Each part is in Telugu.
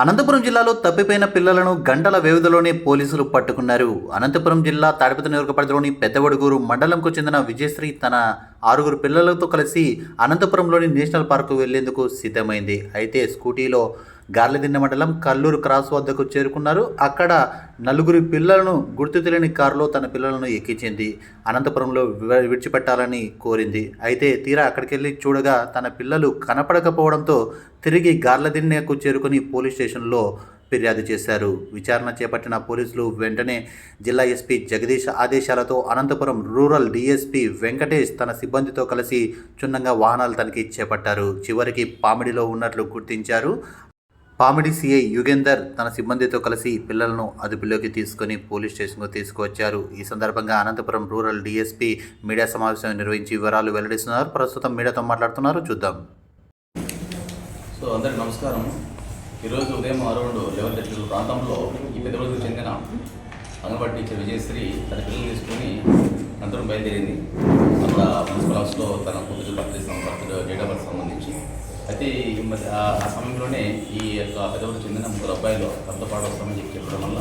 అనంతపురం జిల్లాలో తప్పిపోయిన పిల్లలను గంటల వ్యవధిలోనే పోలీసులు పట్టుకున్నారు. అనంతపురం జిల్లా తాడిపత్రి నియోజకవర్గంలోని పెద్దవడుగూరు మండలంకు చెందిన విజయశ్రీ తన ఆరుగురు పిల్లలతో కలిసి అనంతపురంలోని నేషనల్ పార్కు వెళ్ళేందుకు సిద్ధమైంది. అయితే స్కూటీలో గార్లదిన్నె మండలం కల్లూరు క్రాస్ వద్దకు చేరుకున్నారు. అక్కడ నలుగురు పిల్లలను గుర్తు తెలియని కారులో తన పిల్లలను ఎక్కించింది. అనంతపురంలో విడిచిపెట్టాలని కోరింది. అయితే తీరా అక్కడికి వెళ్ళి చూడగా తన పిల్లలు కనపడకపోవడంతో తిరిగి గార్లదిన్నెకు చేరుకుని పోలీస్ స్టేషన్లో ఫిర్యాదు చేశారు. విచారణ చేపట్టిన పోలీసులు వెంటనే జిల్లా ఎస్పీ జగదీష్ ఆదేశాలతో అనంతపురం రూరల్ డీఎస్పీ వెంకటేష్ తన సిబ్బందితో కలిసి క్షుణ్ణంగా వాహనాలు తనిఖీ చేపట్టారు. చివరికి పామిడిలో ఉన్నట్లు గుర్తించారు. పామిడి సీఐ యుగేందర్ తన సిబ్బందితో కలిసి పిల్లలను అదుపులోకి తీసుకుని పోలీస్ స్టేషన్కు తీసుకువచ్చారు. ఈ సందర్భంగా అనంతపురం రూరల్ డీఎస్పీ మీడియా సమావేశం నిర్వహించి వివరాలు వెల్లడిస్తున్నారు. ప్రస్తుతం మీడియాతో మాట్లాడుతున్నారు. చూద్దాం. సో అందరికి నమస్కారం. ఈరోజు ఉదయం అరౌండ్ లెవెన్ థర్టీ ప్రాంతంలో ఈ పెద్దవరకు చెందిన అంగన్వాడీ టీచర్ విజయశ్రీ తన పిల్లలు తీసుకుని అందరం బయలుదేరింది. అక్కడ అయితే ఈ మధ్య ఆ- సమయంలోనే ఈ యొక్క పెద్దవరకు చెందిన ముగ్గురు అబ్బాయిలు తమతో పాటు వస్తామని చెప్పి చెప్పడం వల్ల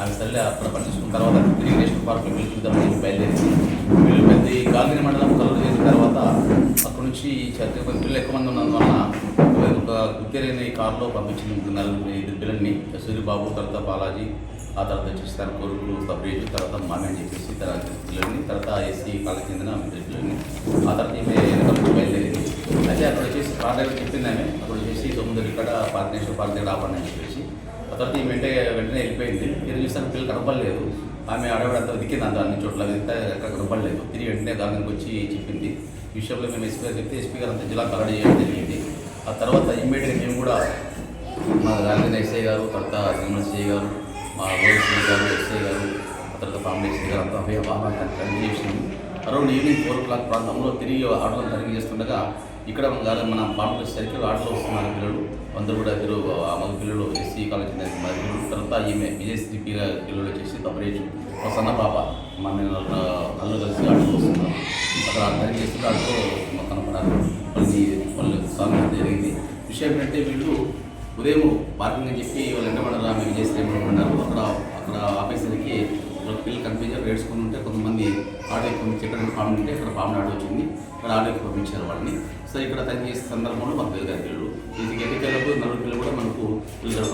ఆమె తల్లి అక్కడ పనిచేసుకున్న తర్వాత తిరిగి నేషనల్ పార్క్లో పిలుచుదామని బయలుదేరింది. వీళ్ళు పెద్ద కాలనీ మండలం కలర్ చేసిన తర్వాత అక్కడ నుంచి చర్చ పిల్లలు ఎక్కువ మంది ఉన్నందువల్ల ఒక గుర్తెరైన ఈ కారులో పంపించిన నలుగురు ఇద్దరు పిల్లల్ని సూర్యబాబు తర్వాత బాలాజీ ఆ తర్వాత వచ్చేసి తన కొడుకులు సపరేట్ తర్వాత మామి అని చెప్పేసి తర్వాత పిల్లల్ని తర్వాత ఎస్సీ కాలేజ్ చెందిన ఇద్దరు పిల్లల్ని ఆ తర్వాత ఈమె బయలుదేరింది. అయితే అక్కడ వచ్చేసి కార్ చెప్పింది ఆమె అక్కడ వచ్చేసి తొమ్మిది ఇక్కడ పార్ట్నర్షిప్ పార్క్ దగ్గర ఆపండి అని చెప్పేసి. ఆ తర్వాత ఈమె వెంటనే వెంటనే వెళ్ళిపోయింది. తిరిగి చూస్తాను పిల్లలు కనపడలేదు. ఆమె అడవిడంతా వెతికింది అంత అన్ని చోట్ల వెళ్తే ఎక్కడ కనపడలేదు. తిరిగి వెంటనే గార్డెన్కి వచ్చి చెప్పింది. ఈ విషయంలో మేము ఎస్పీ గారు చెప్తే ఎస్పీ గారు అంతా జిల్లా కలెక్ట్ చేయడం జరిగింది. ఆ తర్వాత ఇమ్మీడియట్గా మేము కూడా మా గార్డెన్ ఎస్ఐ గారు తర్వాత నిర్మల్ సిఐ గారు మా రోడ్ సిఐ గారు ఎస్ఐ గారు ఆ తర్వాత ఫ్యామిలీ ఎస్ఐ గారు అంతా అభయ వాహనాలు తనిఖీ చేసినాము around evening four o'clock ప్రాంతంలో తిరిగి ఆటోలో తనిఖీ చేస్తుండగా ఇక్కడ మన గార్డెన్ మన పాంపు సర్కిల్ ఆటోలో పిల్లలు అందరూ కూడా ఇద్దరు మగ పిల్లలు ఎస్సీ కాలేజ్ మగ పిల్లలు తర్వాత ఈమె విజయశ్రీ పిల్లలు వచ్చేసి తపరేజ్ ఒక సన్న పాప మా మేము నల్లు కలిసి ఆటలు వస్తున్నారు. అక్కడ తనిఖీ చేస్తుంటే ఆటో కనపడారు వాళ్ళని వాళ్ళు స్వామి జరిగింది. విషయం ఏంటంటే వీళ్ళు ఉదయం పార్కింగ్ అని చెప్పి వాళ్ళు ఎండమన్నారు ఆమె విజయశ్రీ ఉన్నారు అక్కడ అక్కడ దగ్గరికి పిల్లలు కనిపించారు ఏడ్చుకుని ఉంటే కొంతమంది ఆటోకి పంపించి ఎక్కడ పాము ఉంటే అక్కడ పాము ఆటో వచ్చింది ఇక్కడ ఆటోకి పంపించారు వాళ్ళని. సో ఇక్కడ తనిఖీ చేసే సందర్భంలో మాకు పిల్లలు పిల్లలు. ఇది ఎన్నికలకు నలుగురు పిల్లలు కూడా మనకు పిల్లలు